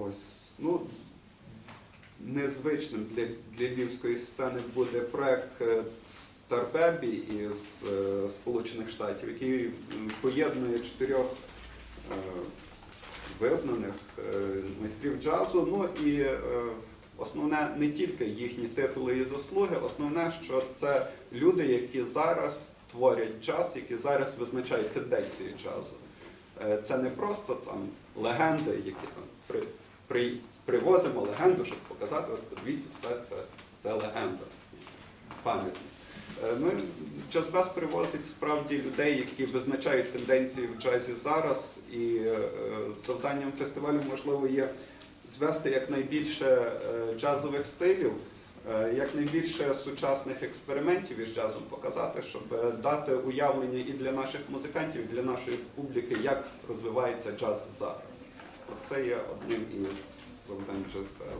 Ось, ну, незвичним для, для львівської сцени буде проект е, Тарбебі із е, Сполучених Штатів, який поєднує чотирьох е, визнаних е, майстрів джазу. Ну і е, основне не тільки їхні титули і заслуги, основне, що це люди, які зараз творять джаз, які зараз визначають тенденції джазу. Е, Це не просто там легенди, які там при, при, привозимо легенду, щоб показати, от подивіться, все це, це легенда, пам'ятник. Е, Ну, Джазбез привозить справді людей, які визначають тенденції в джазі зараз, і е, завданням фестивалю можливо є звести якнайбільше е, джазових стилів, е, якнайбільше сучасних експериментів із джазом показати, щоб е, дати уявлення і для наших музикантів, і для нашої публіки, як розвивається джаз зараз. Це є одним із завдань джазбезу.